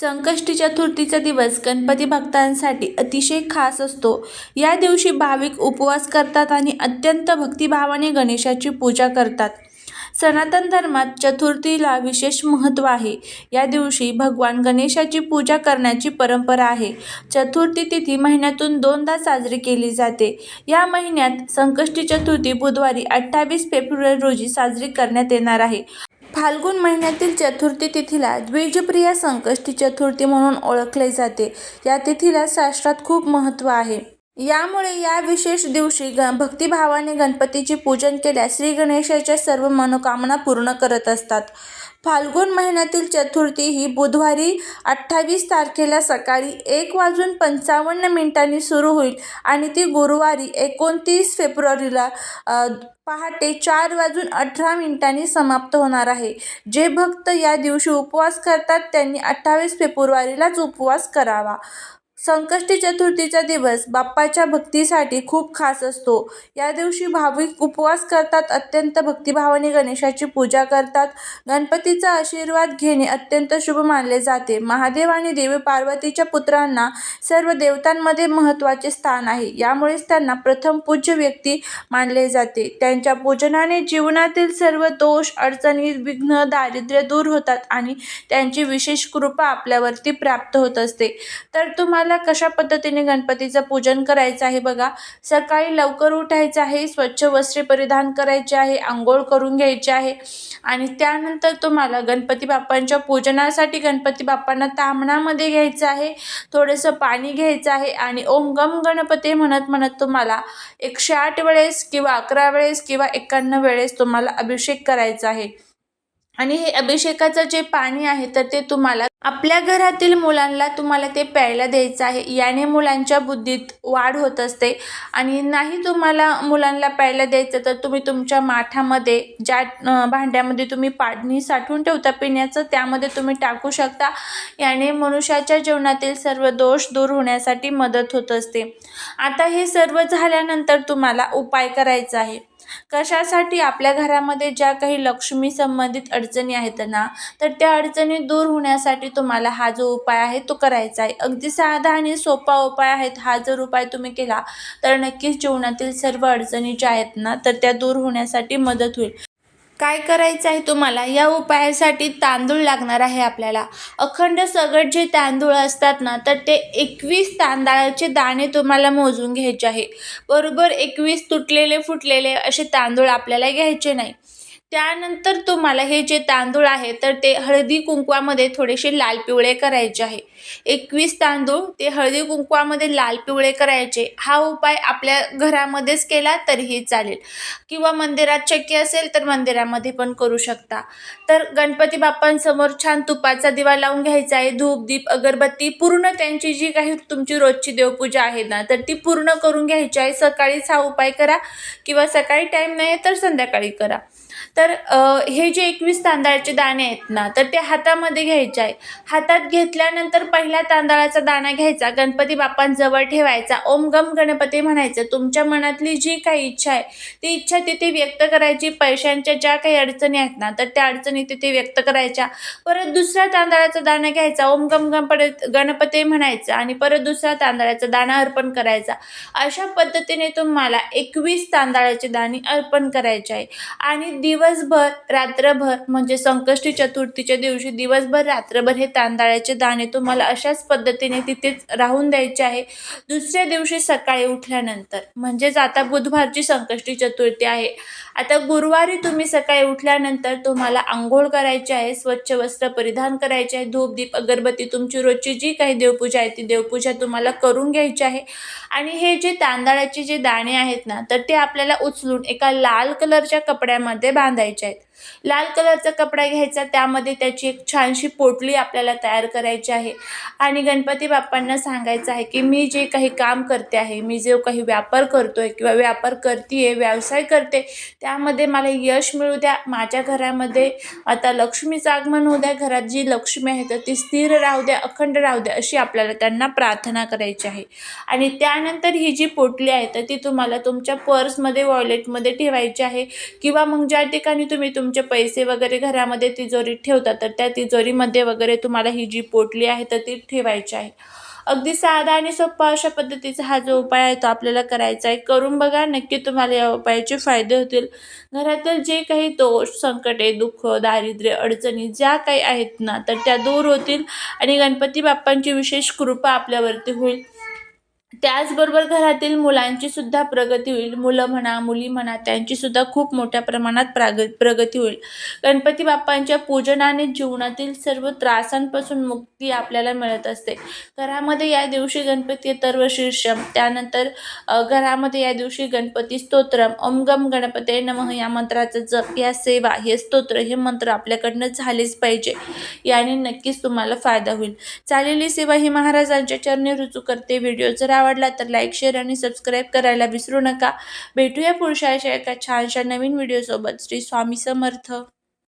संकष्टी चतुर्थीचा दिवस गणपती भक्तांसाठी अतिशय खास असतो. या दिवशी भाविक उपवास करतात आणि अत्यंत भक्तिभावाने गणेशाची पूजा करतात. सनातन धर्मात चतुर्थीला विशेष महत्त्व आहे. या दिवशी भगवान गणेशाची पूजा करण्याची परंपरा आहे. चतुर्थी तिथी महिन्यातून दोनदा साजरी केली जाते. या महिन्यात संकष्टी चतुर्थी बुधवारी अठ्ठावीस फेब्रुवारी रोजी साजरी करण्यात येणार आहे. फाल्गुन महिन्यातील चतुर्थी तिथीला द्विजप्रिया संकष्टी चतुर्थी म्हणून ओळखले जाते. या तिथीला शास्त्रात खूप महत्त्व आहे. यामुळे या विशेष दिवशी ग भक्तिभावाने गणपतीचे पूजन केल्यास श्री गणेशाच्या सर्व मनोकामना पूर्ण करत असतात. फाल्गुन महिन्यातील चतुर्थी ही बुधवारी अठ्ठावीस तारखेला सकाळी एक वाजून पंचावन्न मिनिटांनी सुरू होईल आणि ती गुरुवारी एकोणतीस फेब्रुवारीला पहाटे चार वाजून अठरा मिनिटांनी समाप्त होणार आहे. जे भक्त या दिवशी उपवास करतात त्यांनी अठ्ठावीस फेब्रुवारीलाच उपवास करावा. संकष्टी चतुर्थीचा दिवस बाप्पाच्या भक्तीसाठी खूप खास असतो. या दिवशी भाविक उपवास करतात अत्यंत भक्तिभावाने गणेशाची पूजा करतात. गणपतीचा आशीर्वाद घेणे अत्यंत शुभ मानले जाते. महादेव आणि देवी पार्वतीच्या पुत्रांना सर्व देवतांमध्ये महत्त्वाचे स्थान आहे. यामुळेच त्यांना प्रथम पूज्य व्यक्ती मानले जाते. त्यांच्या पूजनाने जीवनातील सर्व दोष अडचणी विघ्न दारिद्र्य दूर होतात आणि त्यांची विशेष कृपा आपल्यावरती प्राप्त होत असते. तर तुम्हाला कशा पद्धतीने गणपतीचं पूजन करायचं आहे बघा. सकाळी लवकर उठायचं आहे स्वच्छ वस्त्रे परिधान करायचे आहे आंघोळ करून घ्यायची आहे. आणि त्यानंतर तुम्हाला गणपती बाप्पांच्या पूजनासाठी गणपती बाप्पांना तामणामध्ये घ्यायचं आहे थोडंसं पाणी घ्यायचं आहे आणि ओम गम गणपती म्हणत म्हणत तुम्हाला एकशे आठ वेळेस किंवा अकरा वेळेस किंवा एक्क्याण्णव वेळेस तुम्हाला अभिषेक करायचा आहे. आणि हे अभिषेकाचं जे पाणी आहे तर ते तुम्हाला आपल्या घरातील मुलांना तुम्हाला ते प्यायला द्यायचं आहे. याने मुलांच्या बुद्धीत वाढ होत असते. आणि नाही तुम्हाला मुलांना प्यायला द्यायचं तर तुम्ही तुमच्या माठामध्ये ज्या भांड्यामध्ये तुम्ही पाणी साठवून ठेवता पिण्याचं त्यामध्ये तुम्ही टाकू शकता. याने मनुष्याच्या जीवनातील सर्व दोष दूर होण्यासाठी मदत होत असते. आता हे सर्व झाल्यानंतर तुम्हाला उपाय करायचा आहे. कशासाठी आपल्या घरामध्ये ज्या काही लक्ष्मी संबंधित अडचणी आहेत ना तर त्या अडचणी दूर होण्यासाठी तुम्हाला हा जो उपाय आहे तो करायचा आहे. अगदी साधा आणि सोपा उपाय आहेत. हा जर उपाय तुम्ही केला तर नक्कीच जीवनातील सर्व अडचणी ज्या आहेत ना तर त्या दूर होण्यासाठी मदत होईल. काय करायचं आहे तुम्हाला? या उपायासाठी तांदूळ लागणार आहे आपल्याला. अखंड सगट जे तांदूळ असतात ना तर ते एकवीस तांदळाचे दाणे तुम्हाला मोजून घ्यायचे आहे. बरोबर एकवीस तुटलेले फुटलेले असे तांदूळ आपल्याला घ्यायचे नाही. त्यानंतर तुम्हाला हे जे तांदूळ आहे तर ते हळदी कुंकवामध्ये थोडेसे लाल पिवळे करायचे आहे. एकवीस तांदूळ ते हळदी कुंकवामध्ये लाल पिवळे करायचे. हा उपाय आपल्या घरामध्येच केला तरीही चालेल. किंवा मंदिरात शक्य असेल तर मंदिरामध्ये पण करू शकता. तर गणपती बाप्पांसमोर छान तुपाचा दिवा लावून घ्यायचा आहे. धूप दीप अगरबत्ती पूर्ण त्यांची जी काही तुमची रोजची देवपूजा आहे ना तर ती पूर्ण करून घ्यायची आहे. सकाळीच हा उपाय करा किंवा सकाळी टाईम नाही तर संध्याकाळी करा. तर तर हे जे एकवीस तांदळाचे दाणे आहेत ना तर ते हातामध्ये घ्यायचे आहे हातात घेतल्यानंतर पहिल्या तांदळाचा दाणा घ्यायचा गणपती बाप्पांजवळ ठेवायचा. ओम गम गणपती म्हणायचं. तुमच्या मनातली जी काही इच्छा आहे ती इच्छा तिथे व्यक्त करायची. पैशांच्या ज्या काही अडचणी आहेत ना तर त्या अडचणी तिथे व्यक्त करायच्या. परत दुसऱ्या तांदळाचा दाणा घ्यायचा. ओम गम गम परत गणपती म्हणायचं आणि परत दुसऱ्या तांदळाचा दाणा अर्पण करायचा. अशा पद्धतीने तुम्हाला एकवीस तांदळाचे दाणे अर्पण करायचे आहे. आणि दिवसभर रात्रभर म्हणजे संकष्टी चतुर्थीच्या दिवशी दिवसभर रात्रभर हे तांदळाचे दाणे तुम्हाला अशाच पद्धतीने तिथेच राहून द्यायचे आहे. दुसऱ्या दिवशी सकाळी उठल्यानंतर म्हणजेच आता बुधवारची संकष्टी चतुर्थी आहे. आता गुरुवारी तुम्ही सकाळी उठल्यानंतर तुम्हाला आंघोळ करायची आहे स्वच्छ वस्त्र परिधान करायचे आहे धूप दीप अगरबत्ती तुमची रोजची जी काही देवपूजा आहे ती देवपूजा तुम्हाला करून घ्यायची आहे. आणि हे जे तांदळाचे जे दाणे आहेत ना तर ते आपल्याला उचलून एका लाल कलरच्या कपड्यामध्ये बांधायचे आहेत. लाल कलरचा कपडा घ्यायचा त्यामध्ये त्याची एक छानशी पोटली आपल्याला तयार करायची आहे. आणि गणपती बाप्पांना सांगायचं आहे की मी जे काही काम करते आहे मी जो काही व्यापार करतो आहे किंवा व्यापार करते आहे व्यवसाय करते त्यामध्ये मला यश मिळू द्या. माझ्या घरामध्ये आता लक्ष्मीचं आगमन होऊ द्या. घरात जी लक्ष्मी आहे तर ती स्थिर राहू द्या अखंड राहू द्या अशी आपल्याला त्यांना प्रार्थना करायची आहे. आणि त्यानंतर ही जी पोटली आहे तर ती तुम्हाला तुमच्या पर्समध्ये वॉलेटमध्ये ठेवायची आहे. किंवा मग ज्या ठिकाणी तुम्ही तुमचे पैसे वगैरे घरामध्ये तिजोरीत ठेवता तर त्या तिजोरीमध्ये वगैरे तुम्हाला ही जी पोटली आहे तर ती ठेवायची आहे. अगदी साधा आणि सोपा अशा पद्धतीचा हा जो उपाय आहे तो आपल्याला करायचा आहे. करून बघा नक्की तुम्हाला या उपायाचे फायदे होतील. घरातील जे काही दोष संकटे दुःख दारिद्र्य अडचणी ज्या काही आहेत ना तर त्या दूर होतील आणि गणपती बाप्पांची विशेष कृपा आपल्यावरती होईल. त्याचबरोबर घरातील मुलांची सुद्धा प्रगती होईल. मुलं म्हणा मुली म्हणा त्यांची सुद्धा खूप मोठ्या प्रमाणात प्राग प्रगती होईल. गणपती बाप्पांच्या पूजनाने जीवनातील सर्व त्रासांपासून मुक्ती आपल्याला मिळत असते. घरामध्ये या दिवशी गणपती तर्वशीर्षम त्यानंतर घरामध्ये या दिवशी गणपती स्तोत्रम ओम गम गणपते नमः या मंत्राचं जप या सेवा हे स्तोत्र हे मंत्र आपल्याकडनं झालेच पाहिजे. याने नक्कीच तुम्हाला फायदा होईल. चालेली सेवा ही महाराजांच्या चरणी रुजू करते. व्हिडिओ जर आवडला तर लाईक शेअर आणि सबस्क्राईब करायला विसरू नका. भेटूया पुरुषाच्या अशा एका छानशा नवीन व्हिडिओसोबत श्री स्वामी समर्थ.